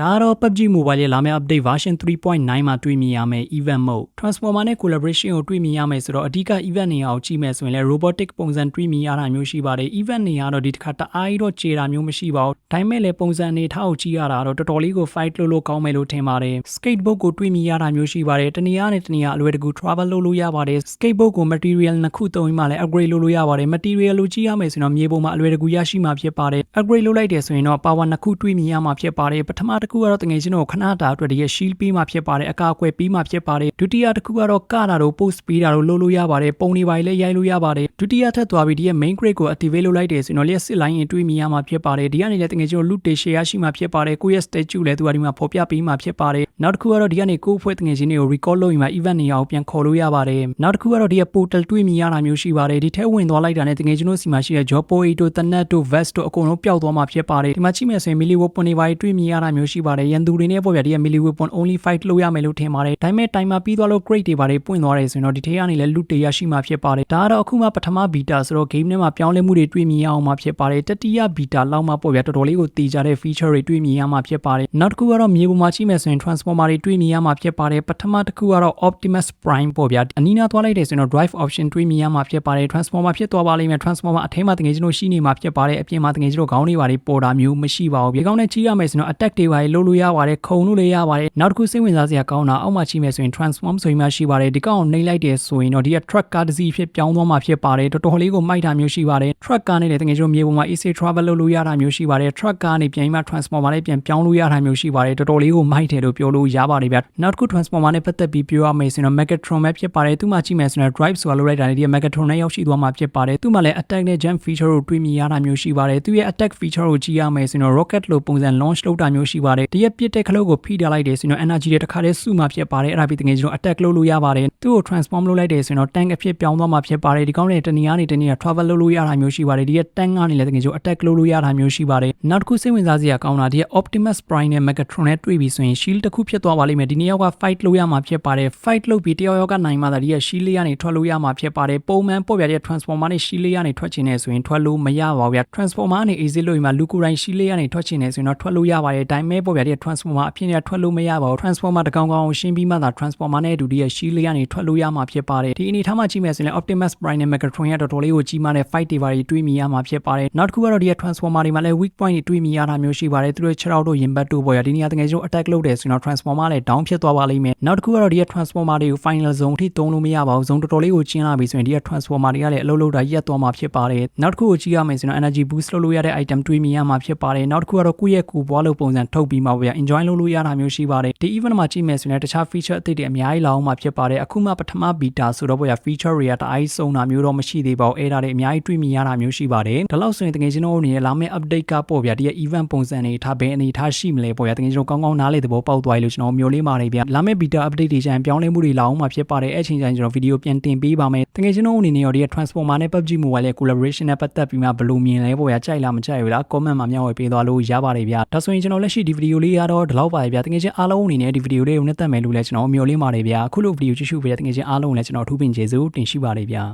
ဒါကတော့ PUBG Mobile ရဲ့လာမယ့် update version 3.9မှာတွေ့မြင်ရမယ့် event mode transformer နဲ့ collaboration ကိုတွေ့မြင်ရမယ်ဆိုတော့အဓိက event နေရာကိုကြည့်မယ်ဆိုရင်လည်း robotic ပုံစံတွေ့မြင်ရတာမျိုးရှိပါတယ် event နေရာတော့ဒီတစ်ခါတအားကြီးတော့ခြေတာမျိုးမရှိပါဘူးဒါပေမဲ့လည်းပုံစံနေထားကိုကြည့်ရတာတော့တော်တော်လေးကို fight လုပ်လို့ကောင်းမယ်လို့ထင်ပါတယ် skateboard ကိုတွေ့မြင်ရတာမျိုးရှိပါတယ်တနေရာနဲ့တနေရာအလွယ်တကူ travel လုပ်လို့ရပါတယ် skateboard ကို material နှစ်ခုသုံးပြီးမှလည်း upgrade လုပ်လို့ရပါတယ် material လို့ကြည့်ရမယ်ဆိုတော့မြေပုံမှာအလွယ်တကူရရှိမှာဖြစ်ပါတယ် upgrade လုပ်လိုက်တယ်ဆိုရင်တော့ power နှစ်ခုတွေ့မြင်ရမှာဖြစ်ပါတယ်ပထမတစ်ခုကတော့တငယ်ချင်းတို့ခဏတာအတွက်ဒီရဲ့ shield ပေးမှာဖြစ်ပါတယ်အကာအကွယ်ပေးမှာဖြစ်ပါတယ်ဒုတိယတစ်ခုကတော့ကတာတို့ post ပေးတာတို့လုပ်လို့ရပါတယ်ပုံတွေပါလည်းရိုက်လို့ရပါတယ်ဒုတိယထပ်သွားပြီးဒီရဲ့ main crate ကို activate လုပ်လိုက်တယ်ဆိုရင်တော့လျှက်စစ်လိုင်းရင်တွေးမြင်ရမှာဖြစ်ပါတယ်ဒီကနေလည်းတငယ်ချင်းတို့ loot တွေ share ရှိမှာဖြစ်ပါတယ်ကိုယ့်ရဲ့ statue လည်းသူကဒီမှာဖော်ပြပေးမှာဖြစ်ပါတယ်နောက်တစ်ခုကတော့ဒီကနေကိုယ့်အဖွဲ့တငယ်ချင်းတွေကို recall လုပ်ရင်မှ event နေရာကိုပြန်ခေါ်လို့ရပါတယ်နောက်တစ်ခုကတော့ဒီရဲ့ portal တွေးမြင်ရတာမျိုးရှိပါတယ်ဒီထဲဝင်သွားလိုက်တာနဲ့တငယ်ချင်းတို့စီမှာရှိတဲ့ job point တို့တနတ်တို့ vest တို့အကုန်လုံးပျောက်သွားမှာဖြစ်ပါတယ်ဒီမှာကြည့်မယ်ဆိုရင် melee weapon တွေပါတွေးမြင်ရတာမျိုးရှိပါတယ်ရန်သူတွေနဲ့ပေါ့ဗျာဒီရဲ့ melee weapon only fight လုပ်ရမယ်လို့ထင်ပါတယ်ဒါပေမဲ့ timer ပြီးသွားလို့ crate တွေပါတွေပွင့်သွားတယ်ဆိုရင်တော့ဒီထဲကနေလည်း loot တွေရရှိမှာဖြစ်ပါတယ်ဒါကတော့အခုမှပထမ beta ဆိုတော့ game ထဲမှာပြောင်းလဲမှုတွေတွေ့မြင်ရအောင်မှာဖြစ်ပါတယ်တတိယ beta လောက်မှပေါ့ဗျာတော်တော်လေးကိုတည်ကြတဲ့ feature တွေတွေ့မြင်ရမှာဖြစ်ပါတယ်နောက်တစ်ခုကတော့မြေပေါ်မှာကြည့်မယ်ဆိုရင် transformer တွေတွေ့မြင်ရမှာဖြစ်ပါတယ်ပထမတစ်ခုကတော့ optimus prime ပေါ့ဗျာအနီးနားသွားလိုက်တယ်ဆိုရင်တော့ drive option တွေ့မြင်ရမှာဖြစ်ပါတယ် transformer ဖြစ်သွားပါလိမ့်မယ် transformer အထဲမှာတကယ်ကျွန်တော်ရှိနေမှာဖြစ်ပါတယ်အပြင်မှာတကယ်ကျွန်တော်ခေါင်းတွေပါတွေပေါ်တာမျိုးမရှိပါဘူးဒီကောင်းနဲ့ကြီးရမယ်ဆိုတော့ attack တွေပါတွေလုပ်လို့ရပါတယ်ခုံလို့လည်းရပါတယ်နောက်တစ်ခုစိတ်ဝင်စားစရာကောင်းတာအောက်မှာချိမယ်ဆိုရင် transform ဆိုရင်မှရှိပါတယ်ဒီကောင်ကိုနှိမ့်လိုက်တယ်ဆိုရင်တော့ဒီက truck ကားတစ်စီးဖြစ်ပြောင်းသွားမှာဖြစ်ပါတယ်တော်တော်လေးကိုမိုက်တာမျိုးရှိပါတယ် truck ကားနဲ့လည်းတကယ်ကျွန်တော်မြေပေါ်မှာ easy travel လုပ်လို့ရတာမျိုးရှိပါတယ် truck ကားနဲ့ပြန်ပြီးမှ transformer နဲ့ပြန်ပြောင်းလို့ရတာမျိုးရှိပါတယ်တော်တော်လေးကိုမိုက်တယ်လို့ပြောလို့ရပါတယ်ဗျနောက်တစ်ခု transformer နဲ့ပတ်သက်ပြီးပြောရမယ်ဆိုရင်တော့ megatron ပဲဖြစ်ပါတယ်သူ့မှာချိမယ်ဆိုရင် drive ဆိုတာလုပ်လိုက်တာနဲ့ဒီ megatron နဲ့ရောက်ရှိသွားမှာဖြစ်ပါတယ်သူ့မှာလည်း attack နဲ့ jump feature ကိုတွေ့မြင်ရတာမျိုးရှိပါတယ်သူရဲ့ attack feature ကိုကြည့်ရမယ်ဆိုရင်တော့ rocket လိုပုံစံ launch လုပ်တာမျိုးရှိပါတယ်ဒီရဲ့ပြစ်တဲ့ခလုတ်ကိုဖိထားလိုက်တယ်ဆိုရင်တော့ energy တွေတစ်ခါတည်းစုမှာဖြစ်ပါတယ်အဲ့ဒါပြီးတကယ်ကျွန်တော် attack လုပ်လို့ရပါတယ် သူ့ကို transform လုပ်လိုက်တယ်ဆိုရင်တော့ tank အဖြစ်ပြောင်းသွားမှာဖြစ်ပါတယ်ဒီကောင်းတဲ့တနေရာနေတနေရာ travel လုပ်လို့ရတာမျိုးရှိပါတယ်ဒီရဲ့ tank ကနေလည်းတကယ်ကျွန်တော် attack လုပ်လို့ရတာမျိုးရှိပါတယ်နောက်တစ်ခုစိတ်ဝင်စားစရာကောင်းတာဒီရဲ့ Optimus Prime နဲ့ Megatron နဲ့တွေ့ပြီဆိုရင် shield တစ်ခုဖြစ်သွားပါလိမ့်မယ်ဒီနေ့ရောက်က fight လုပ်ရမှာဖြစ်ပါတယ် fight လုပ်ပြီးတယောက်ယောက်ကနိုင်မှသာဒီရဲ့ shield လေးကနေထွက်လို့ရမှာဖြစ်ပါတယ်ပုံမှန်ပေါ့ဗျာဒီ transformer နဲ့ shield လေးကနေထွက်ချင်နေဆိုရင်ထွက်လို့မရပါဘူးဗျာ transformer ကနေ easy လို့ရင်မှလူကိုယ်တိုင် shield လေးကနေထွက်ချင်နေဆိုရင်တော့ထွက်လို့ရပါတယ်ဒါပေမဲ့ပေါ့ဗျာဒီ transformer အဖြစ်နဲ့ထွက်လို့မရပါဘူး transformer တကောင်ကောင်ကိုရှင်းပြီးမှသာ transformer နဲ့အတူဒီရဲ့ shield လေးကနေထွက်လို့ရမှာဖြစ်ပါတယ်ဒီအနေထားမှာကြည့်မယ်ဆိုရင် Optimus Prime နဲ့ Megatron ရဲ့တော်တော်လေးကိုကြီးမားတဲ့ fight တွေပါတွေတွေးမြင်ရမှာဖြစ်ပါတယ်နောက်တစ်ခုကတော့ဒီရဲ့ transformer တွေမှာလည်း weak point တွေတွေးမြင်ရတာမျိုးရှိပါတယ်သူတို့ခြေထောက်တို့ရင်ဘတ်တို့ပေါ်ရဒီနေရာတကယ်ကျတော့ attack လုပ်တယ်ဆိုရင်တော့ transformer လည်း down ဖြစ်သွားပါလိမ့်မယ်နောက်တစ်ခုကတော့ဒီရဲ့ transformer တွေကို final zone အထိသုံးလို့မရပါဘူး zone တော်တော်လေးကိုကျင်းလာပြီဆိုရင်ဒီရဲ့ transformer တွေကလည်းအလုပ်လုပ်တာရက်သွားမှာဖြစ်ပါတယ်နောက်တစ်ခုကိုကြည့်ရမယ်ဆိုရင် energy boost လုပ်လို့ရတဲ့ item တွေးမြင်ရမှာဖြစ်ပါတယ်နောက်တစ်ခုကတော့ကိုယ့်ရဲ့ကိုယ်ပွားလို့ပုံစံထုတ်ပြီးမှပဲ enjoy လုပ်လို့ရတာမျိုးရှိပါတယ်ဒီ event မှာကြည့်မယ်ဆိုရင်တခြား feature အသစ်တွေအများကြီးလာအောင်မှာဖြစ်ပါတယ်အခုမှပထမ beta ဆိုတော့ပေါ့ရ feature တွေကတအားစုံတာမျိုးတော့မရှိသေးပါဘူးအဲ့ဒါတွေအများကြီးတွေးမြင်ရတာမျိုးရှိပါတယ်ဒါလို့ဆိုရင်တကယ်ကျွန်တော်အနေနဲ့လာမယ့် update ကပေါ့ဗျာဒီရဲ့ event ပုံစံတွေထားဘယ်အနေထားရှိမလဲပေါ့ဗျာတကယ်ကျွန်တော်ကောင်းကောင်းနားလေသဘောပေါက်သွားပြီလို့ကျွန်တော်မျိုးလေးပါတယ်ဗျာလာမယ့် beta update တွေကျရင်ပြောင်းလဲမှုတွေလာအောင်မှာဖြစ်ပါတယ်အဲ့ချိန်ကျရင်ကျွန်တော်ဗီဒီယိုပြန်တင်ပေးပါမယ်တကယ်ကျွန်တော်အနေနဲ့ရောဒီရဲ့ transformer နဲ့ PUBG Mobile ရဲ့ collaboration နဲ့ပတ်သက်ပြီးမှဘယ်လိုမြင်လဲပေါ့ဗျာကြိုက်လားမကြိုက်ဘူးလား comment မှာမျှဝေပေးသွားလို့ရပါတယ်ဗျာဒါဆိုရင်ကျွန်တော်လက်ရှိဒီဗီဒီယိုလေးကတော့ဒီလောက်ပါပဲဗျာတကယ်ချင်းအားလုံးအနေနဲ့ဒီဗီဒီယိုလေးကိုနှစ်သက်မယ်လို့လည်းကျွန်တော်မျိုးလေးပါတယ်ဗျာအခုလိုဗီဒီယိုကြည့်ရှုပေးတဲ့တကယ်ချင်းအားလုံးလည်းကျွန်တော်ထူးပင်ကျေးဇူးတင်ရှိပါတယ်ဗျာ